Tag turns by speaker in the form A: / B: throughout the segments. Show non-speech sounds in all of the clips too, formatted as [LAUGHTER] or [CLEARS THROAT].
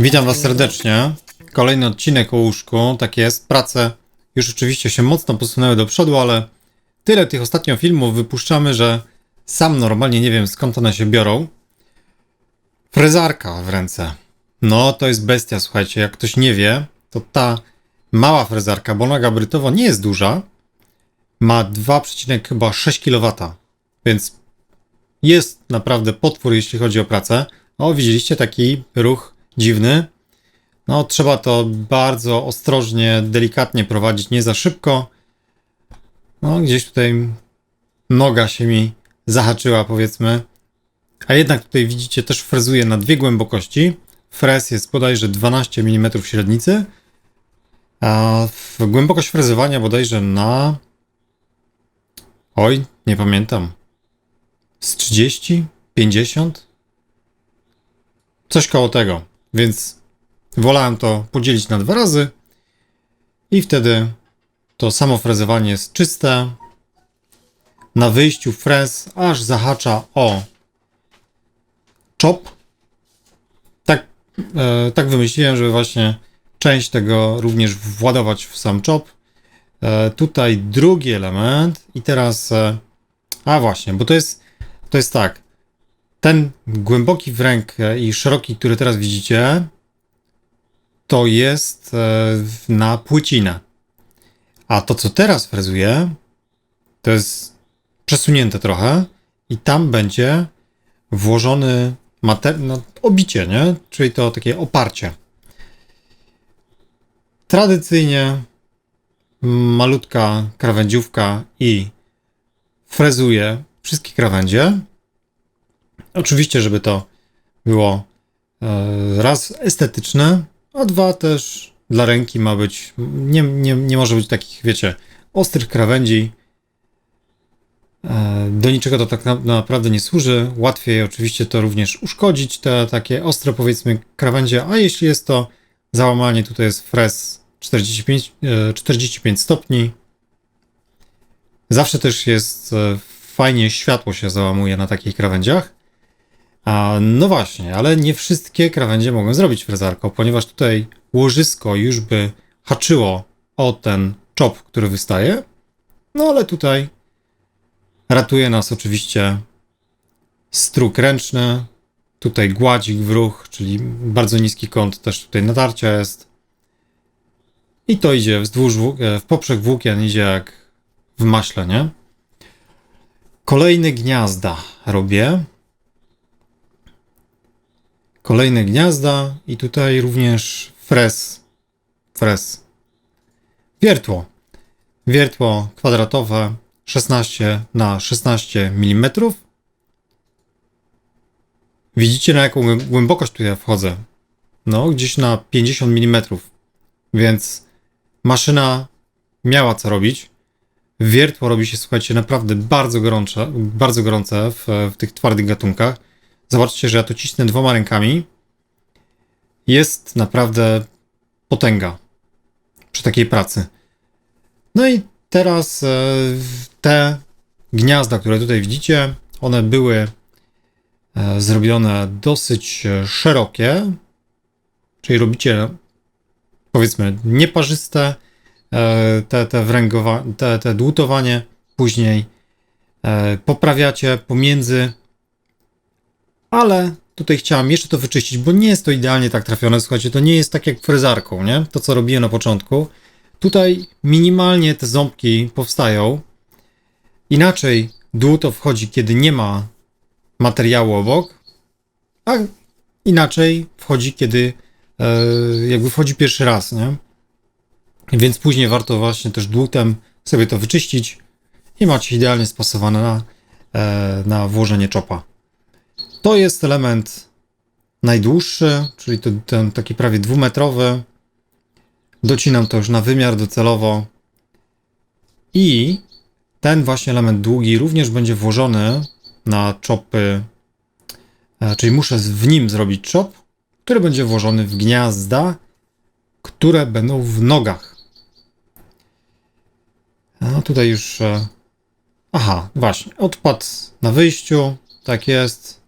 A: Witam Was serdecznie. Kolejny odcinek o łóżku. Tak jest, prace już oczywiście się mocno posunęły do przodu, ale tyle tych ostatnio filmów wypuszczamy, że sam normalnie nie wiem skąd one się biorą. Frezarka w ręce. No to jest bestia, słuchajcie. Jak ktoś nie wie, to ta mała frezarka, bo ona gabrytowo nie jest duża, ma 2,6 kW, więc jest naprawdę potwór, jeśli chodzi o pracę. O, widzieliście taki ruch dziwny? No, trzeba to bardzo ostrożnie, delikatnie prowadzić, nie za szybko. No, gdzieś tutaj noga się mi zahaczyła, powiedzmy. A jednak tutaj widzicie, też frezuje na dwie głębokości. Frez jest bodajże 12 mm średnicy, a głębokość frezowania bodajże na. Oj, nie pamiętam. Z 30? 50? Coś koło tego. Więc wolałem to podzielić na dwa razy i wtedy to samo frezowanie jest czyste. Na wyjściu frez aż zahacza o chop. Tak, e, tak wymyśliłem, żeby właśnie część tego również władować w sam chop. E, tutaj drugi element i teraz e, a właśnie, bo to jest to jest tak. Ten głęboki w rękę i szeroki, który teraz widzicie, to jest e, na płycinę. A to, co teraz frezuję, to jest przesunięte trochę i tam będzie włożony mater- no, obicie, nie? Czyli to takie oparcie. Tradycyjnie malutka krawędziówka i frezuję wszystkie krawędzie. Oczywiście, żeby to było e, raz estetyczne, a dwa też dla ręki ma być, nie, nie, nie może być takich, wiecie, ostrych krawędzi. E, do niczego to tak na, naprawdę nie służy. Łatwiej oczywiście to również uszkodzić, te takie ostre powiedzmy krawędzie, a jeśli jest to załamanie, tutaj jest frez 45, 45 stopni. Zawsze też jest e, fajnie światło się załamuje na takich krawędziach. No właśnie, ale nie wszystkie krawędzie mogą zrobić frezarką, ponieważ tutaj łożysko już by haczyło o ten czop, który wystaje. No ale tutaj ratuje nas oczywiście struk ręczny, tutaj gładzik w ruch, czyli bardzo niski kąt też tutaj natarcia jest. I to idzie wzdłuż, w poprzek włókien idzie jak w maśle, nie? Kolejne gniazda robię. Kolejne gniazda i tutaj również fres. Fres. Wiertło. Wiertło kwadratowe 16 na 16 mm. Widzicie na jaką głębokość tu ja wchodzę? No, gdzieś na 50 mm. Więc maszyna miała co robić. Wiertło robi się, słuchajcie, naprawdę bardzo gorące, bardzo gorące w, w tych twardych gatunkach. Zobaczcie, że ja to cisnę dwoma rękami. Jest naprawdę potęga przy takiej pracy. No i teraz e, te gniazda, które tutaj widzicie, one były e, zrobione dosyć szerokie, czyli robicie powiedzmy nieparzyste e, te, te, wręgowa, te, te dłutowanie, później poprawiacie pomiędzy ale tutaj chciałem jeszcze to wyczyścić, bo nie jest to idealnie tak trafione. Słuchajcie, to nie jest tak jak frezarką, nie? To, co robiłem na początku. Tutaj minimalnie te ząbki powstają. Inaczej dół to wchodzi, kiedy nie ma materiału obok, a inaczej wchodzi, kiedy e, jakby wchodzi pierwszy raz, nie? Więc później warto właśnie też dłutem sobie to wyczyścić i macie idealnie spasowane na, e, na włożenie czopa. To jest element najdłuższy, czyli ten taki prawie dwumetrowy. Docinam to już na wymiar docelowo. I ten właśnie element długi również będzie włożony na czopy, e, czyli muszę w nim zrobić czop, który będzie włożony w gniazda, które będą w nogach. No tutaj już e, Aha, właśnie. Odpad na wyjściu. Tak jest.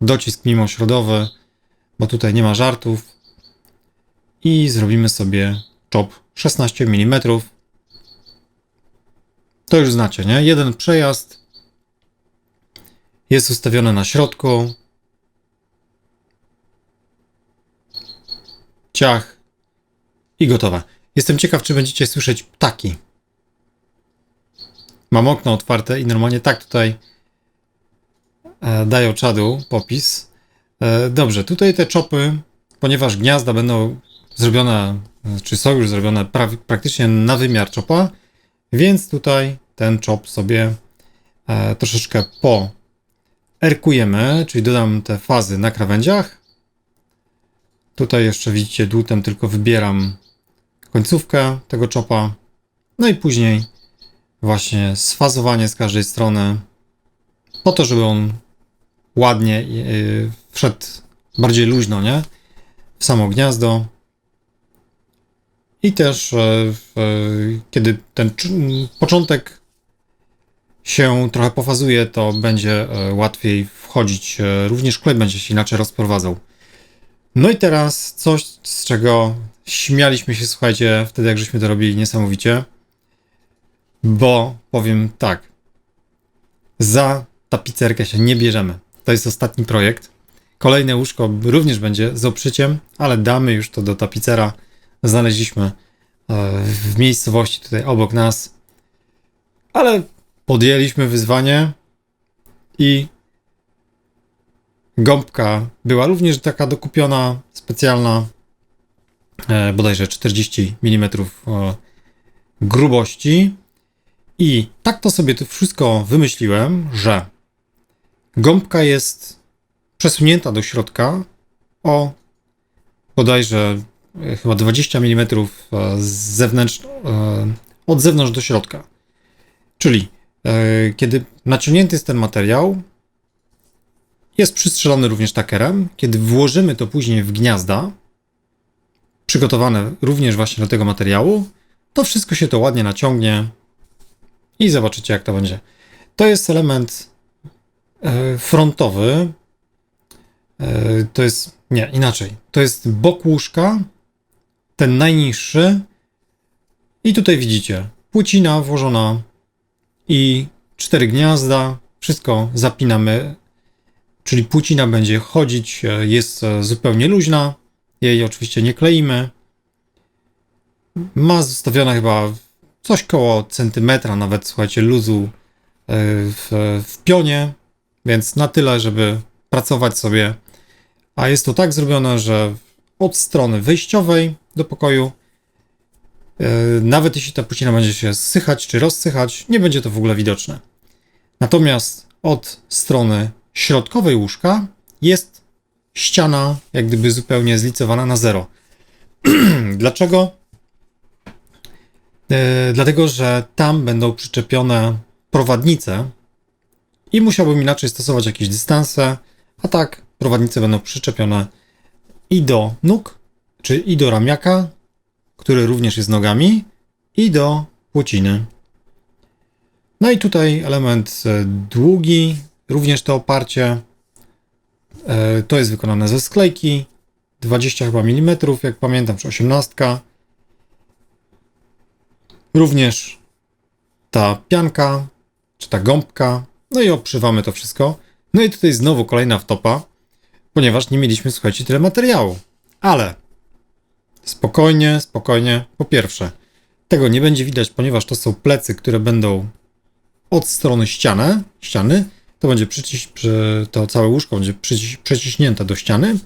A: Docisk mimośrodowy, bo tutaj nie ma żartów. I zrobimy sobie chop 16 mm. To już znacie, nie? Jeden przejazd jest ustawiony na środku. Ciach i gotowe. Jestem ciekaw, czy będziecie słyszeć ptaki. Mam okno otwarte i normalnie tak tutaj e, dają czadu popis. E, dobrze, tutaj te czopy, ponieważ gniazda będą zrobione, czy są już zrobione pra- praktycznie na wymiar czopa, więc tutaj ten czop sobie e, troszeczkę po erkujemy, czyli dodam te fazy na krawędziach. Tutaj jeszcze widzicie dłutem tylko wybieram końcówkę tego czopa. No i później właśnie sfazowanie z każdej strony po to, żeby on ładnie yy, wszedł bardziej luźno, nie? W samo gniazdo. I też yy, kiedy ten cz- początek się trochę pofazuje, to będzie łatwiej wchodzić. Również klej będzie się inaczej rozprowadzał. No i teraz coś, z czego śmialiśmy się, słuchajcie, wtedy jak żeśmy to robili niesamowicie. Bo powiem tak. Za tapicerkę się nie bierzemy. To jest ostatni projekt. Kolejne łóżko również będzie z oprzyciem, ale damy już to do tapicera. Znaleźliśmy e, w miejscowości tutaj obok nas. Ale podjęliśmy wyzwanie i gąbka była również taka dokupiona, specjalna, e, bodajże 40 mm e, grubości. I tak to sobie to wszystko wymyśliłem, że gąbka jest przesunięta do środka o bodajże e, chyba 20 mm z e, od zewnątrz do środka. Czyli kiedy naciągnięty jest ten materiał, jest przystrzelony również takerem. Kiedy włożymy to później w gniazda, przygotowane również właśnie do tego materiału, to wszystko się to ładnie naciągnie i zobaczycie, jak to będzie. To jest element e, frontowy. E, To jest, nie, inaczej. To jest bok łóżka, ten najniższy. I tutaj widzicie, płycina włożona i cztery gniazda. Wszystko zapinamy, czyli płycina będzie chodzić, e, jest e, zupełnie luźna. Jej oczywiście nie kleimy. Ma zostawione chyba coś koło centymetra, nawet słuchajcie, luzu e, w, w pionie, więc na tyle, żeby pracować sobie. A jest to tak zrobione, że od strony wyjściowej do pokoju, nawet jeśli ta pucina będzie się zsychać czy rozsychać, nie będzie to w ogóle widoczne. Natomiast od strony środkowej łóżka jest ściana, jak gdyby zupełnie zlicowana na zero. [CLEARS THROAT] Dlaczego? E, dlatego, że tam będą przyczepione prowadnice i musiałbym inaczej stosować jakieś dystanse, a tak prowadnice będą przyczepione i do nóg, czy i do ramiaka, który również jest nogami, i do płociny. No i tutaj element e, długi, również to oparcie. E, To jest wykonane ze sklejki, 20 chyba mm, jak pamiętam, czy 18. Również ta pianka, czy ta gąbka, no i obszywamy to wszystko. No i tutaj znowu kolejna wtopa, ponieważ nie mieliśmy, słuchajcie, tyle materiału. Ale spokojnie, spokojnie. Po pierwsze, tego nie będzie widać, ponieważ to są plecy, które będą od strony ściany, ściany. To będzie przyciś, przy, to całe łóżko będzie przyciś, przeciśnięte do ściany.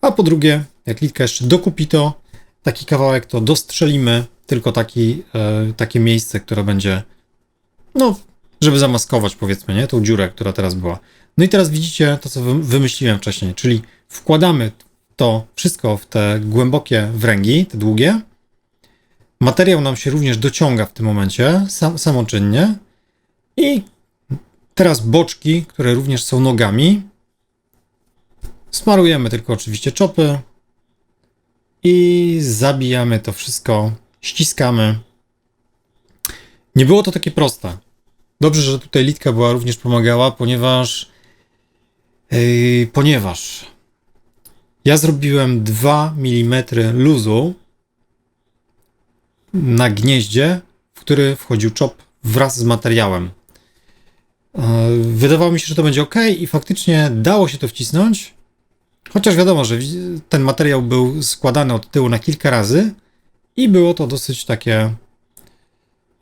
A: A po drugie, jak Litka jeszcze dokupi to, taki kawałek, to dostrzelimy tylko taki, e, takie miejsce, które będzie, no, żeby zamaskować, powiedzmy, nie, tą dziurę, która teraz była. No i teraz widzicie to, co wy- wymyśliłem wcześniej, czyli wkładamy to wszystko w te głębokie wręgi, te długie. Materiał nam się również dociąga w tym momencie, sam, samoczynnie. I teraz boczki, które również są nogami. Smarujemy tylko oczywiście czopy. I zabijamy to wszystko, ściskamy. Nie było to takie proste. Dobrze, że tutaj Litka była również pomagała, ponieważ yy, ponieważ ja zrobiłem 2 mm luzu na gnieździe, w który wchodził czop wraz z materiałem. Yy, Wydawało mi się, że to będzie ok, i faktycznie dało się to wcisnąć. Chociaż wiadomo, że ten materiał był składany od tyłu na kilka razy i było to dosyć takie,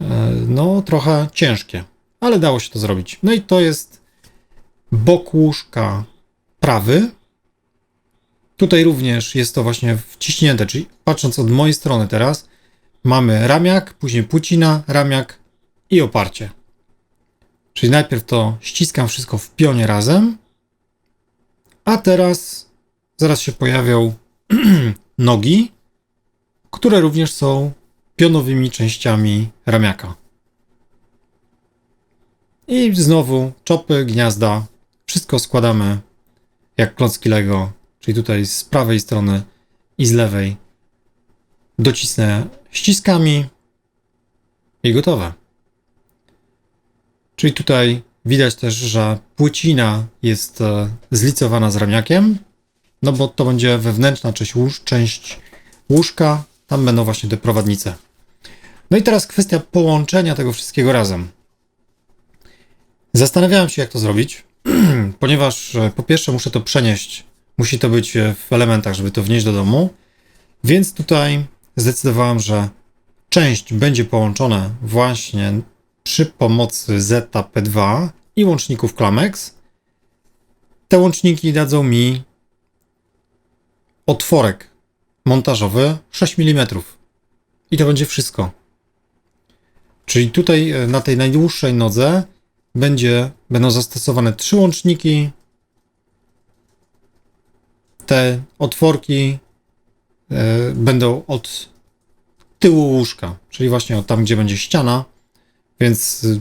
A: yy, no, trochę ciężkie, ale dało się to zrobić. No i to jest bok łóżka prawy. Tutaj również jest to właśnie wciśnięte, czyli patrząc od mojej strony teraz, mamy ramiak, później płcina, ramiak i oparcie. Czyli najpierw to ściskam wszystko w pionie razem, a teraz zaraz się pojawią [CLEARS THROAT] nogi, które również są pionowymi częściami ramiaka. I znowu czopy, gniazda, wszystko składamy jak klocki Lego, czyli tutaj z prawej strony i z lewej docisnę ściskami i gotowe. Czyli tutaj widać też, że płycina jest e, zlicowana z ramiakiem, no bo to będzie wewnętrzna część, łóż, część łóżka, tam będą właśnie te prowadnice. No i teraz kwestia połączenia tego wszystkiego razem. Zastanawiałem się, jak to zrobić, [CLEARS THROAT] ponieważ e, po pierwsze muszę to przenieść, musi to być e, w elementach, żeby to wnieść do domu, więc tutaj zdecydowałem, że część będzie połączona właśnie przy pomocy Zeta P2 i łączników Klamex. Te łączniki dadzą mi otworek montażowy 6 mm. I to będzie wszystko. Czyli tutaj e, na tej najdłuższej nodze będzie, będą zastosowane trzy łączniki. Te otworki e, będą od tyłu łóżka, czyli właśnie od tam, gdzie będzie ściana, więc y,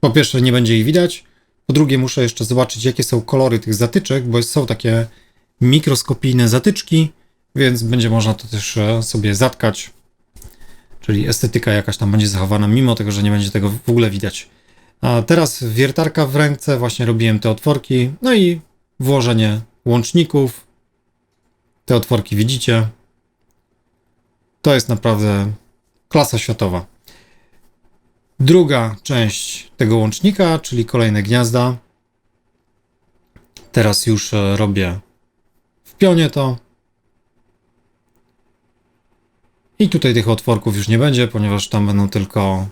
A: po pierwsze nie będzie ich widać, po drugie muszę jeszcze zobaczyć, jakie są kolory tych zatyczek, bo są takie mikroskopijne zatyczki, więc będzie można to też e, sobie zatkać, czyli estetyka jakaś tam będzie zachowana, mimo tego, że nie będzie tego w ogóle widać. A teraz wiertarka w ręce, właśnie robiłem te otworki, no i włożenie łączników. Te otworki widzicie. To jest naprawdę klasa światowa. Druga część tego łącznika, czyli kolejne gniazda. Teraz już e, robię w pionie to. I tutaj tych otworków już nie będzie, ponieważ tam będą tylko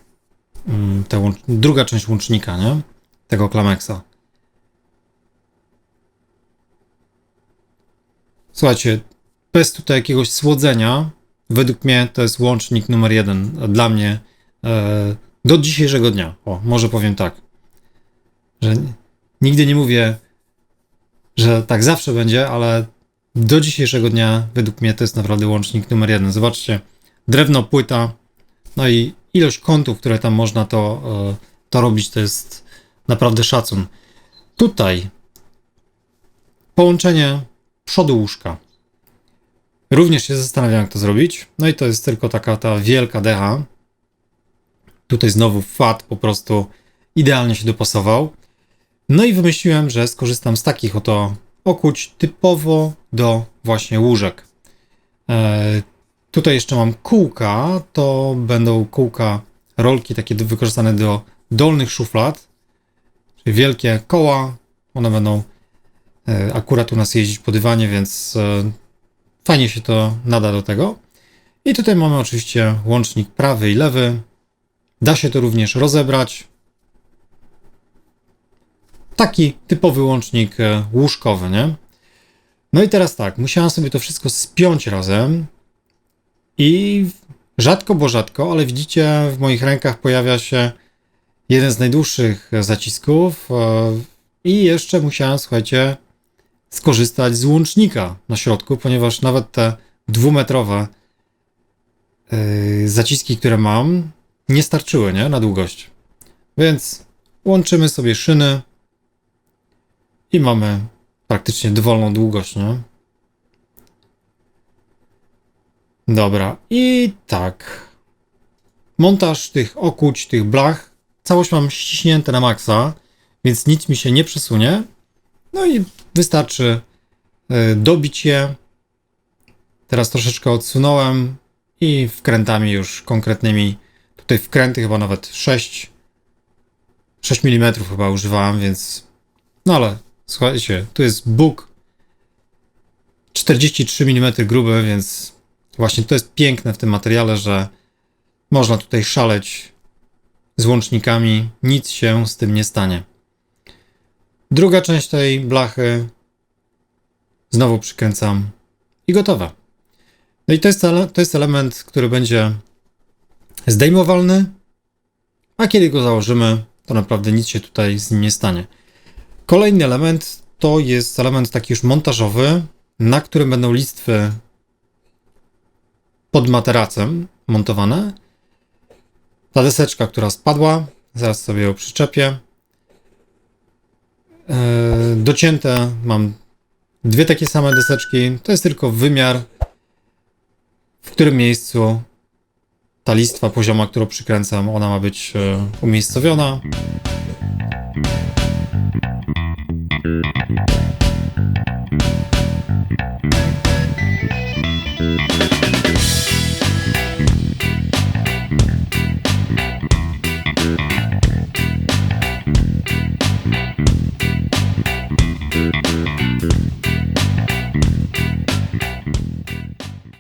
A: mm, te druga część łącznika, nie? Tego klameksa. Słuchajcie, bez tutaj jakiegoś słodzenia, według mnie to jest łącznik numer jeden. Dla mnie e, do dzisiejszego dnia. O, może powiem tak, że nigdy nie mówię, że tak zawsze będzie, ale do dzisiejszego dnia według mnie to jest naprawdę łącznik numer jeden. Zobaczcie, drewno, płyta, no i ilość kątów, które tam można to, e, to robić, to jest naprawdę szacun. Tutaj połączenie przodu łóżka. Również się zastanawiam, jak to zrobić. No i to jest tylko taka ta wielka decha. Tutaj znowu FAT po prostu idealnie się dopasował. No i wymyśliłem, że skorzystam z takich oto okuć typowo do właśnie łóżek. E, tutaj jeszcze mam kółka, to będą kółka, rolki takie wykorzystane do dolnych szuflad, czyli wielkie koła, one będą e, akurat u nas jeździć po dywanie, więc e, fajnie się to nada do tego. I tutaj mamy oczywiście łącznik prawy i lewy. Da się to również rozebrać. Taki typowy łącznik e, łóżkowy, nie? No i teraz tak, musiałem sobie to wszystko spiąć razem i rzadko, bo rzadko, ale widzicie, w moich rękach pojawia się jeden z najdłuższych zacisków e, i jeszcze musiałem, słuchajcie, skorzystać z łącznika na środku, ponieważ nawet te dwumetrowe yy, zaciski, które mam, nie starczyły nie? na długość. Więc łączymy sobie szyny i mamy praktycznie dowolną długość. Nie? Dobra, i tak. Montaż tych okuć, tych blach całość mam ściśnięte na maksa, więc nic mi się nie przesunie. No i wystarczy y, dobić je. Teraz troszeczkę odsunąłem i wkrętami już konkretnymi. Tutaj wkręty chyba nawet 6, 6 mm chyba używałem, więc no ale słuchajcie, tu jest Bóg 43 mm gruby, więc właśnie to jest piękne w tym materiale, że można tutaj szaleć z łącznikami, nic się z tym nie stanie. Druga część tej blachy znowu przykręcam i gotowe. No i to jest, to jest element, który będzie zdejmowalny, a kiedy go założymy, to naprawdę nic się tutaj z nim nie stanie. Kolejny element to jest element taki już montażowy, na którym będą listwy pod materacem montowane. Ta deseczka, która spadła, zaraz sobie ją przyczepię. Eee, docięte mam dwie takie same deseczki. To jest tylko wymiar, w którym miejscu ta listwa pozioma, którą przykręcam, ona ma być e, umiejscowiona.